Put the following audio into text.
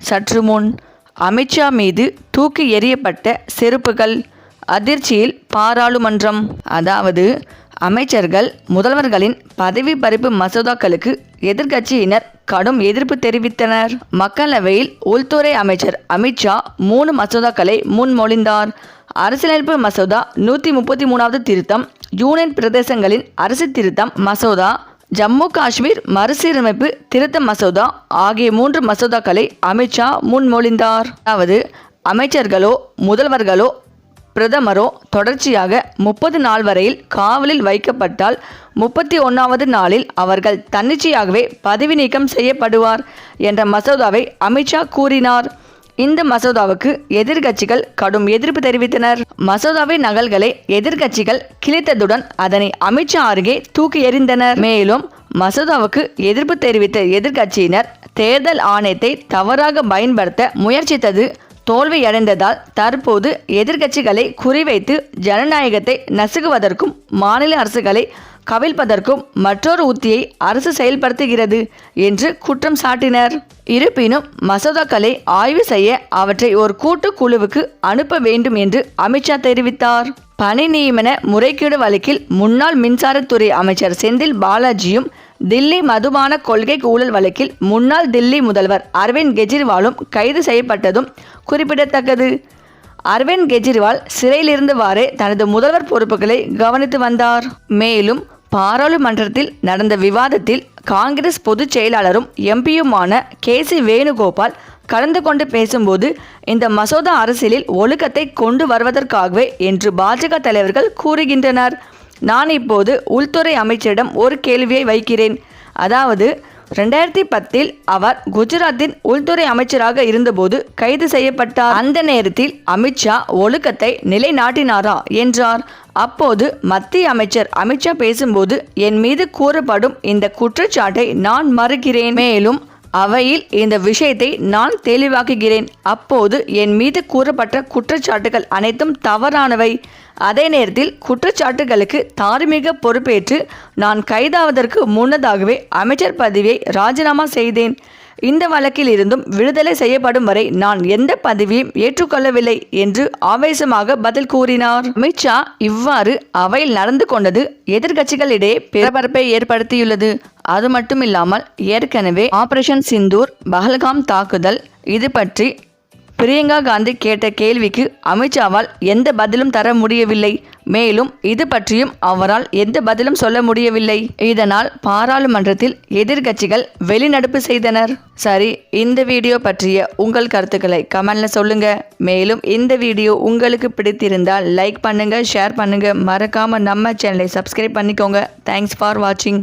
சற்று முன் அமித்ஷா மீது தூக்கி எறியப்பட்ட செருப்புகள் அதிர்ச்சியில் பாராளுமன்றம் அதாவது அமைச்சர்கள் முதல்வர்களின் பதவி பறிப்பு மசோதாக்களுக்கு எதிர்க்கட்சியினர் கடும் எதிர்ப்பு தெரிவித்தனர். மக்களவையில் உள்துறை அமைச்சர் அமித்ஷா மூணு மசோதாக்களை முன்மொழிந்தார். அரசியலமைப்பு மசோதா நூற்றி முப்பத்தி மூணாவது திருத்தம் யூனியன் பிரதேசங்களின் அரசு திருத்தம் மசோதா ஜம்மு காஷ்மீர் மறுசீரமைப்பு திருத்த மசோதா ஆகிய மூன்று மசோதாக்களை அமித்ஷா முன்மொழிந்தார். அதாவது அமைச்சர்களோ முதல்வர்களோ பிரதமரோ தொடர்ச்சியாக முப்பது நாள் வரையில் காவலில் வைக்கப்பட்டால் முப்பத்தி ஒன்றாவது நாளில் அவர்கள் தன்னிச்சையாகவே பதவி நீக்கம் செய்யப்படுவார் என்ற மசோதாவை அமித்ஷா கூறினார். இந்த மசோதாவுக்கு எதிர்க்கட்சிகள் கடும் எதிர்ப்பு தெரிவித்தனர். மசோதாவின் நகல்களை எதிர்க்கட்சிகள் கிழித்ததுடன் அதனை அமித்ஷா அருகே தூக்கி எறிந்தனர். மேலும் மசோதாவுக்கு எதிர்ப்பு தெரிவித்த எதிர்க்கட்சியினர் தேர்தல் ஆணையத்தை தவறாக பயன்படுத்த முயற்சித்தது. தோல்வியடைந்ததால் தற்போது எதிர்க்கட்சிகளை குறிவைத்து ஜனநாயகத்தை நசுக்குவதற்கும் மாநில அரசுகளை கவிழ்ப்பதற்கும் மற்றொரு உத்தியை அரசு செயல்படுத்துகிறது என்று குற்றம் சாட்டினர். இருப்பினும் மசோதாக்களை ஆய்வு செய்ய அவற்றை ஒரு கூட்டு குழுவுக்கு அனுப்ப வேண்டும் என்று அமித்ஷா தெரிவித்தார். பணி நியமன முறைகேடு வழக்கில் முன்னாள் மின்சாரத்துறை அமைச்சர் செந்தில் பாலாஜியும் தில்லி மதுபான கொள்கை ஊழல் வழக்கில் முன்னாள் தில்லி முதல்வர் அரவிந்த் கெஜ்ரிவாலும் கைது செய்யப்பட்டதும் குறிப்பிடத்தக்கது. அரவிந்த் கெஜ்ரிவால் சிறையிலிருந்தவாறே தனது முதல்வர் பொறுப்புகளை கவனித்து வந்தார். மேலும் பாராளுமன்றத்தில் நடந்த விவாதத்தில் காங்கிரஸ் பொதுச் செயலாளரும் எம்பியுமான கே சி வேணுகோபால் கலந்து கொண்டு பேசும்போது இந்த மசோதா அரசியலில் ஒழுக்கத்தை கொண்டு வருவதற்காகவே என்று பாஜக தலைவர்கள் கூறுகின்றனர். நான் இப்போது உள்துறை அமைச்சரிடம் ஒரு கேள்வியை வைக்கிறேன். அதாவது ரெண்டாயிரத்தி பத்தில் அவர் குஜராத்தின் உள்துறை அமைச்சராக இருந்தபோது கைது செய்யப்பட்டார். அந்த நேரத்தில் அமித்ஷா ஒழுக்கத்தை நிலைநாட்டினாரா என்றார். அப்போது மத்திய அமைச்சர் அமித்ஷா பேசும்போது என் மீது கூறப்படும் இந்த குற்றச்சாட்டை நான் மறுக்கிறேன். மேலும் அவையில் இந்த விஷயத்தை நான் தெளிவாக்குகிறேன். அப்போது என் மீது கூறப்பட்ட குற்றச்சாட்டுகள் அனைத்தும் தவறானவை. அதே நேரத்தில் குற்றச்சாட்டுகளுக்கு தார்மீக பொறுப்பேற்று நான் கைதாவதற்கு முன்னதாகவே அமைச்சர் பதவியை ராஜினாமா செய்தேன். இந்த வழக்கில் இருந்தும் விடுதலை செய்யப்படும் வரை நான் எந்த பதவியும் ஏற்றுக்கொள்ளவில்லை என்று ஆவேசமாக பதில் கூறினார். அமித்ஷா இவ்வாறு அவையில் நடந்து கொண்டது எதிர்க்கட்சிகளிடையே பரபரப்பை ஏற்படுத்தியுள்ளது. அது மட்டுமில்லாமல் ஏற்கனவே ஆபரேஷன் சிந்தூர் பஹல்காம் தாக்குதல் இது பற்றி பிரியங்கா காந்தி கேட்ட கேள்விக்கு அமித்ஷாவால் எந்த பதிலும் தர முடியவில்லை. மேலும் இது பற்றியும் அவரால் எந்த பதிலும் சொல்ல முடியவில்லை. இதனால் பாராளுமன்றத்தில் எதிர்க்கட்சிகள் வெளிநடப்பு செய்தனர். சரி இந்த வீடியோ பற்றிய உங்கள் கருத்துக்களை கமெண்ட்ல சொல்லுங்க. மேலும் இந்த வீடியோ உங்களுக்கு பிடித்திருந்தால் லைக் பண்ணுங்க ஷேர் பண்ணுங்க. மறக்காம நம்ம சேனலை சப்ஸ்கிரைப் பண்ணிக்கோங்க. தேங்க்ஸ் ஃபார் வாட்சிங்